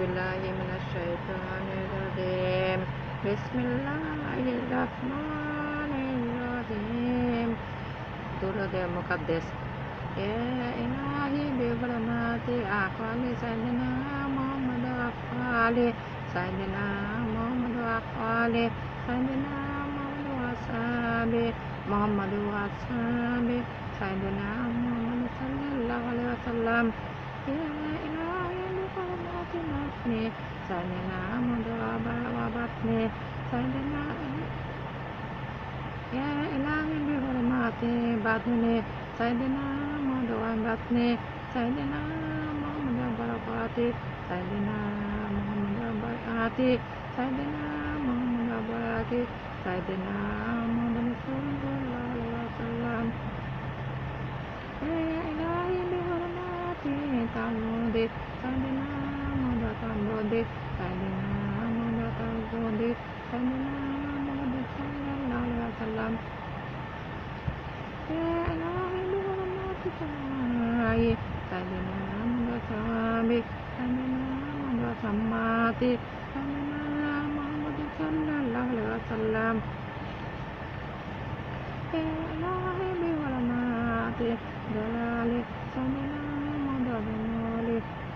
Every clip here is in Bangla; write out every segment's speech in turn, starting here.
بالله من الشيطان الرجيم. بسم الله الرحمن الرحيم. درود مقدس يا إلهي بحرمات أقوال سيدنا محمد وأقوال سيدنا محمد وأقوال. سيدنا محمد وأصحابه. محمد وأصحابه. سيدنا محمد صلى الله عليه وسلم. يا إلهي بحرمات بطني سيدنا محمد وبطني سيدنا يا إلهي بحرمات بطني سيدنا محمد وبطني سيدنا محمد وبركاته سيدنا محمد وبركاته سيدنا محمد وبركاته سيدنا محمد صلى الله عليه وسلم يا إلهي بحرمات تعبد سيدنا محمد تعبد سيدنا محمد تعبد سيدنا محمد صلى الله عليه وسلم يا إلهي بحرمات سماي سيدنا محمد صحابي سيدنا محمد سماتي سيدنا محمد صلى الله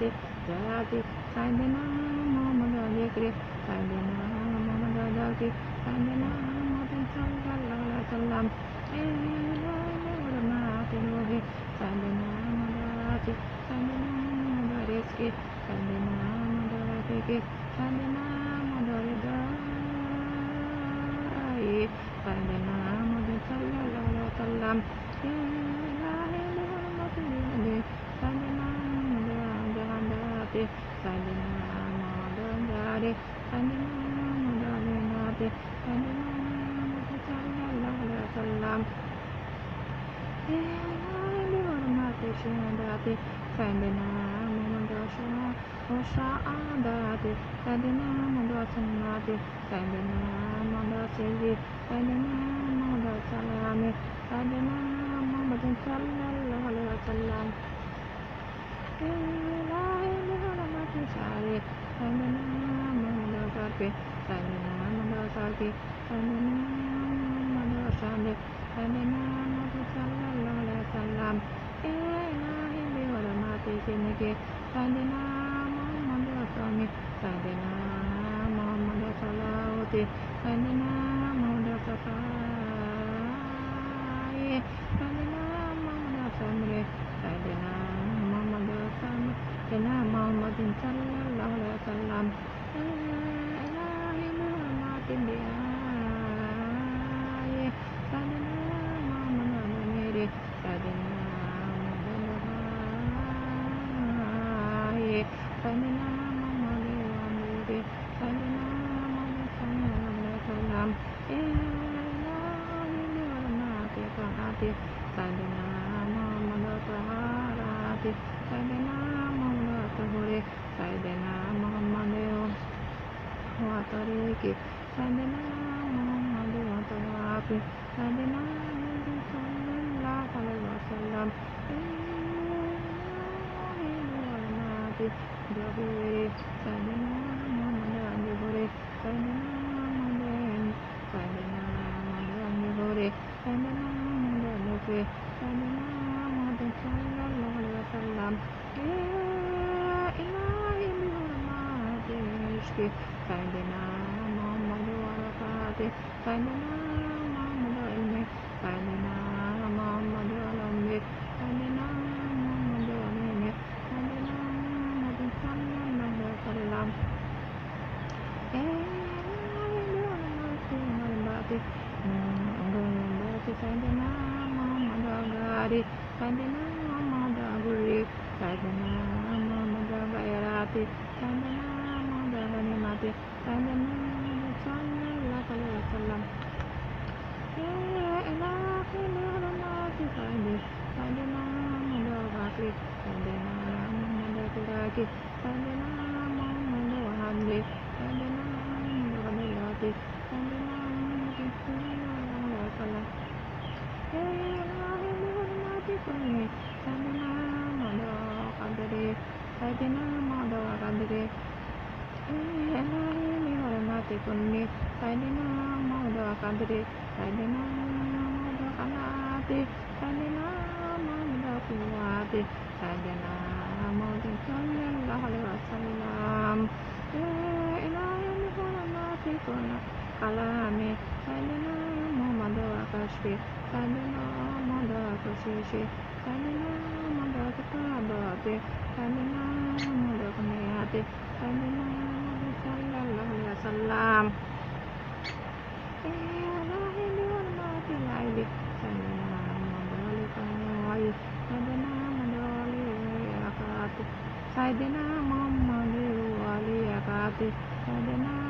de da de sai de na mo mo da ye kre sai de na mo mo da da ke sai de na mo de sang ga la la salam e la la la ma te no he sai de na mo da ke sai de na mo da re ke sai de na mo da ke ke sai de na mo da re da e sai de na mo de sang ga la la salam e la la ma te no he sai de na Date, Sadhana Madhundare, Sadhana Madhavinate, Sadhana Madhavinate, Salam. Date, Sadhana Madhashana, Osha Adate, Sadhana Madhasanate, Sadhana sari Vandana Mandasati Vandana Mandasati Vandana Mandasati Vandana Mandasati Sallallahu Alaihi Wasallam Ilahi Biwaramati Sinike Vandana ati sai dena mangga tohore sai dena mangma ne o watari ki sai dena mangma de watari sai dena mangga sallallahu alaihi wasallam Sampai jumpa di video selanjutnya. Sayyidina Muhammad wa ala alihi Saidina Madhava Kadire ini Hormati Kunni Saidina Madhava Kadire Saidina Madhava Kanati kuat, Madhava Kuwati Saidina Madhava Sallallahu Alaihi Wasallam Ya Enari Hormati Kunni alami sadana mamada kashi sadana mamada kashi shi sadana mamada kataba te sadana mamada kaniya te sadana mamada sallallahu alaihi wasallam Saya dina mama dewali akati, saya dina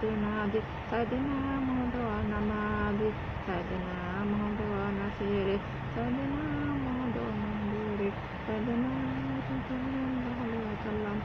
Satina Sadina Mohdava Namadi Sadina Mohdava Nasiri Sadina Mohdava Mandiri Sadina Sadina Mohdava Salam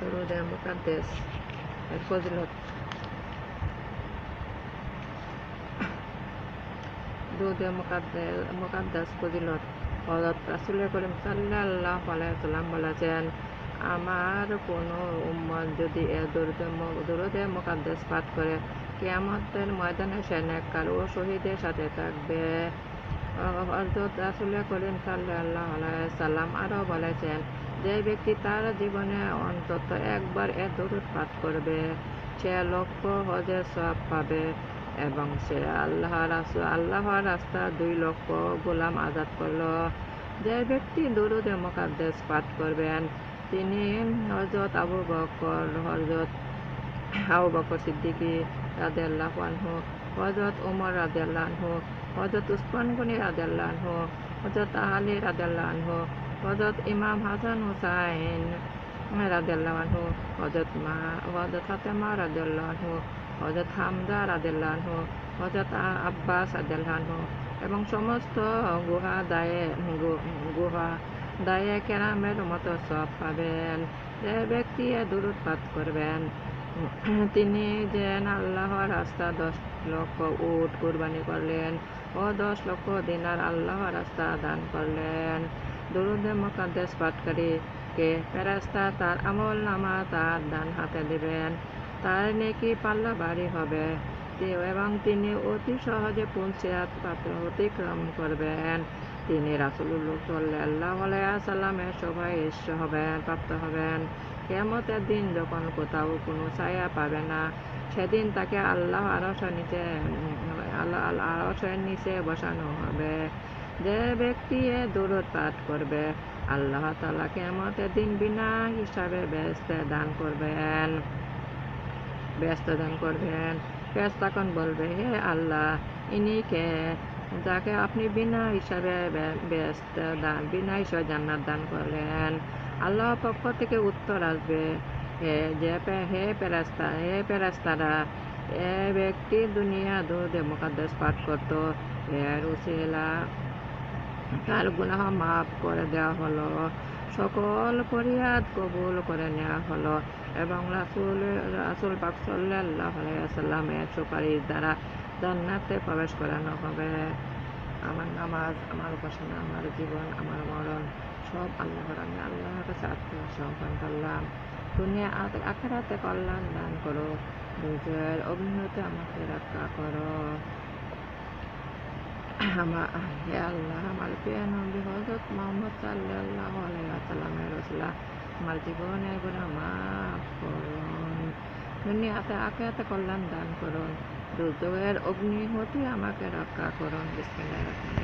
দরুদ মুকাদ্দেস এর ফজিলত দরুদ মুকাদ্দেস ফজিলত হযরত রাসূল আমার কোনো উম্মত যদি এ দরুদে দরুদে মুকাদ্দাস পাঠ করে কিয়ামতের ময়দানে সে নেককার ও শহীদের সাথে থাকবে হযরত রাসূল করিম আলাইহি সাল্লাম আরও বলেছেন, যে ব্যক্তি তার জীবনে অন্তত একবার এ দরুদ পাঠ করবে, সে লক্ষ হজের সব পাবে এবং সে আল্লাহ আল্লাহর রাস্তা দুই লক্ষ গোলাম আজাদ করল। যে ব্যক্তি দুরুদে মোকাদ্দেস পাঠ করবেন, তিনি হজরত আবু বকর হজরত আবু বকর সিদ্দিকী রাদিয়াল্লাহু আনহু হজরত উমর রাদিয়াল্লাহু আনহু হজরত উসমান গনি আনহু হজরত রাদিয়াল্লাহু আনহু হজরত ইমাম হাসান হুসাইন আনহু হজরত মা হজরত ফাতেমা আনহু হজরত হামজা রাদিয়াল্লাহু আনহু হজরত আব্বাস আনহু এবং সমস্ত গুহা দায়ে গুহা দায়ে কেরামের মতো সব পাবেন। যে ব্যক্তি দুরুদ করবেন, তিনি যেন আল্লাহর রাস্তা দশ লক্ষ উট কুরবানি করলেন। ও দশ লক্ষ দিনার আল্লাহ রাস্তা দান করলেন। দুরুদে মোকাদ্দেস পাঠকারীকে ফেরাস্তা তার আমল নামা তার দান হাতে দিবেন। তার নেকি পাল্লা বাড়ি হবে। এবং তিনি অতি সহজে পুঞ্চিয়াত পাত্র অতিক্রম করবেন। তিনি রাসুল্লাহ সাল্লাহ সাল্লামের সবাই ঈশ্ব হবেন, প্রাপ্ত হবেন। কেমতের দিন যখন কোথাও কোনো ছায়া পাবে না সেদিন তাকে আল্লাহ আরশের নিচে, আল্লাহ আরশের নিচে বসানো হবে। যে ব্যক্তি এ দূরত পাঠ করবে, আল্লাহ তালা কেমতের দিন বিনা হিসাবে ব্যস্ত দান করবেন। ব্যস্ত দান করবেন। তখন বলবে, হে আল্লাহ, ইনি কে? যাকে আপনি বিনা হিসাবে ব্যস্ত দান, বিনা হিসাবে জান্নাত দান করলেন। আল্লাহ পক্ষ থেকে উত্তর আসবে। হে যে হে পেরাস্তা হে পেরাস্তারা এ ব্যক্তি দুনিয়া দুধে মুকাদ্দাস পাঠ করতো। এর উসিলা তার গুনাহ মাফ করে দেওয়া হলো। সকল ফরিয়াদ কবুল করে নেওয়া হলো এবং রাসুল রাসুল পাক সাল্লাহ সাল্লামের সুপারিশ দ্বারা জান্নাতে প্রবেশ করানো হবে আমার নামাজ আমার উপাসনা আমার জীবন আমার মরণ, সব আল্লাহর আমি আল্লাহর কাছে আত্মসমর্পণ করলাম। আ- আখেরাতে কল্যাণ দান করো। নিজের অগ্নিহতে আমাকে রক্ষা করো। আমার হে আল্লাহ, আমার প্রিয় নবী হজরত মোহাম্মদ সাল্লাল্লাহু আলাইহি ওয়াসাল্লামের রসুলা, আমার জীবনের গুনাহ মাফ করুন। দুনিয়াতে আখেরাতে কল্যাণ দান করুন। দুর্যোগের অগ্নি হতে আমাকে রক্ষা করুন। রহিম।